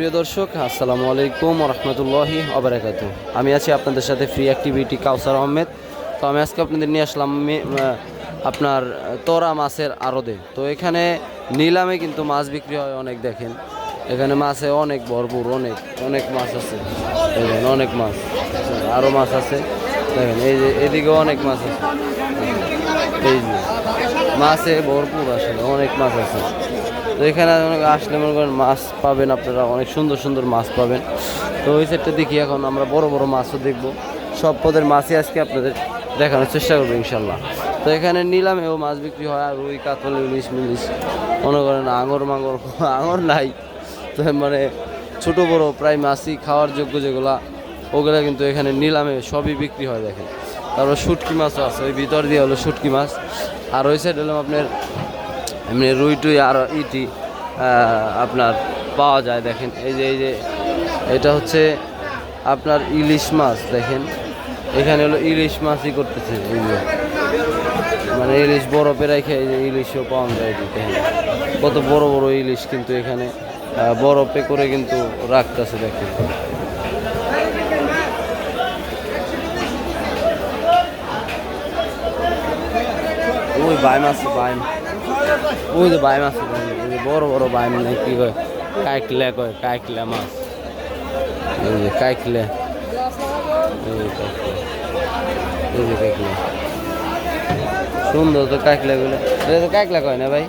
প্রিয় দর্শক, আসসালামু আলাইকুম রহমতুল্লাহি অবরাকাতু আমি আছি আপনাদের সাথে ফ্রি অ্যাক্টিভিটি কাউসার আহমেদ তো আমি আজকে আপনাদের নিয়ে আসলাম আপনার তোরা মাছের আড়দে তো এখানে নিলামে কিন্তু মাছ বিক্রি হয় অনেক, দেখেন। এখানে মাছে অনেক ভরপুর, অনেক অনেক মাছ আছে। দেখেন, অনেক মাছ। আরও মাছ আছে। দেখেন, এই যে, এদিকেও অনেক মাছ আছে। এই যে, মাছে ভরপুর আসলে, অনেক মাছ আছে। এখানে আসলে মনে করেন মাছ পাবেন আপনারা, অনেক সুন্দর সুন্দর মাছ পাবেন। তো ওই সাইডটা দেখি এখন, আমরা বড় বড় মাছও দেখব। সব পদের মাছই আজকে আপনাদের দেখানোর চেষ্টা করব ইনশাল্লাহ। তো এখানে নিলামেও মাছ বিক্রি হয়, আর রুই, কাতল, ইলিশ, মিলিশ, মনে করেন আঙর মাঙর, আঙর নাই। তো মানে ছোটো বড় প্রায় মাছই খাওয়ার যোগ্য যেগুলা, ওগুলা কিন্তু এখানে নিলামে সবই বিক্রি হয়, দেখেন। তারপর শুটকি মাছও আছে, ওই ভিতর দিয়ে হলো শুটকি মাছ। আর ওই সাইড হলো আপনার এমনি রুই টুই আর ইটি আপনার পাওয়া যায়, দেখেন। এই যে এই যে, এটা হচ্ছে আপনার ইলিশ মাছ, দেখেন। এখানে হলো ইলিশ মাছই করতেছে মানে ইলিশ বরফে রেখে এই যে ইলিশও পাওয়া যায়, দেখেন। কত বড় বড় ইলিশ কিন্তু এখানে বরফে করে কিন্তু রাখতেছে, দেখেন। ওই বাইম আছে, বাইম। ওই। ওই যে বড় বড় বাইম নেই, কি কয়? কাইকলে কয়, কাইকলে মাছ। এই যে কাইকলে। সুন্দর তো কাইকলে গুলো। এটা তো কাইকলে কয় না ভাই?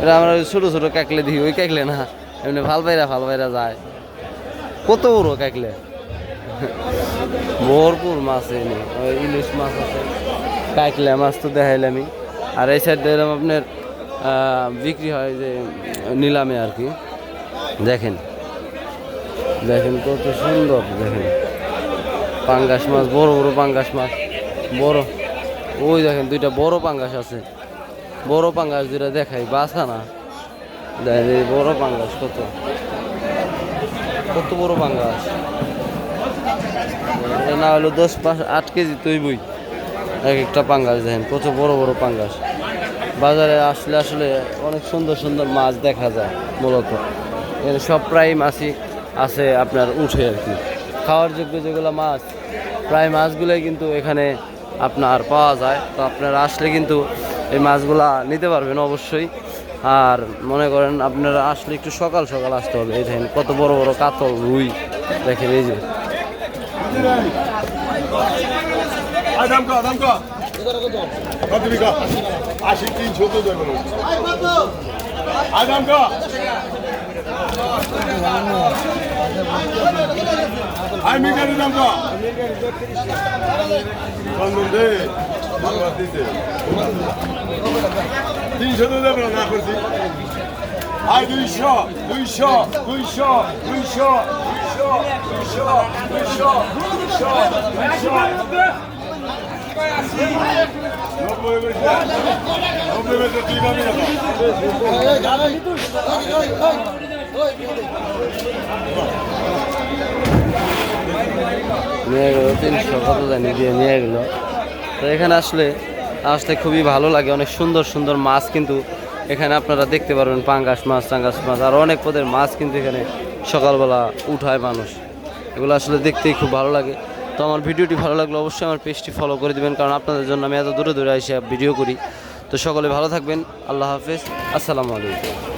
এটা আমরা ছোট ছোট কাকলে দিই, ওই কাকলে না। এমনি ভালো পাইরা ভালো পাইরা যায়। কত বড় কাকলে ভরপুর মাছ এনে ইলিশ মাছ আছে। কাকলে মাছ তো দেখাইলামই। আর এই সাইড আপনার বিক্রি হয় যে নিলামে আর কি। দেখেন দেখেন কত সুন্দর, দেখেন। পাঙ্গাস মাছ, বড় বড় পাঙ্গাস মাছ, বড়। ওই দেখেন, দুইটা বড় পাঙ্গাস আছে। বড় পাঙ্গাস যেটা দেখাই বাসা না। দেখেন বড় পাঙ্গাস কত। কত বড় পাঙ্গাস। না হলো দশ পাঁচ, আট কেজি তৈবই। এক একটা পাঙ্গাস দেখেন, কত বড় বড় পাঙ্গাস। বাজারে আসলে আসলে অনেক সুন্দর সুন্দর মাছ দেখা যায় মূলত। এখানে সব প্রায় মাছই আছে আপনার উঠে আর কি। খাওয়ার যোগ্য যেগুলো মাছ, প্রায় মাছগুলোই কিন্তু এখানে আপনার পাওয়া যায়। তো আপনারা আসলে কিন্তু এই মাছগুলা নিতে পারবেন অবশ্যই। আর মনে করেন আপনারা আসলে একটু সকাল সকাল আসতে হবে। এই দেখেন কত বড় বড় কাতল রুই। দেখেন এই যে। আদাম কা আদাম কা কত বিঘা আশি, তিন কা আই মিগারি দাম কা বন্ধন দে বাংলা দিতে। তিনশো তো দেবে না করছি। আই, দুইশো দুইশো দুইশো দুইশো দুইশো দুইশো দুইশো দুইশো দুইশো। তিনশো, কত জানি দিয়ে নিয়ে তো এখানে আসলে, আসতে খুবই ভালো লাগে। অনেক সুন্দর সুন্দর মাছ কিন্তু এখানে আপনারা দেখতে পারবেন, পাঙ্গাস মাছ টাঙ্গাস মাছ, আর অনেক পদের মাছ কিন্তু এখানে সকালবেলা উঠায় মানুষ। এগুলো আসলে দেখতেই খুব ভালো লাগে। তো আমার ভিডিওটি ভালো লাগলে অবশ্যই আমার পেজটি ফলো করে দেবেন, কারণ আপনাদের জন্য আমি এত দূরে দূরে এসে ভিডিও করি। তো সকলে ভালো থাকবেন, আল্লাহ হাফেজ, আসসালামু আলাইকুম।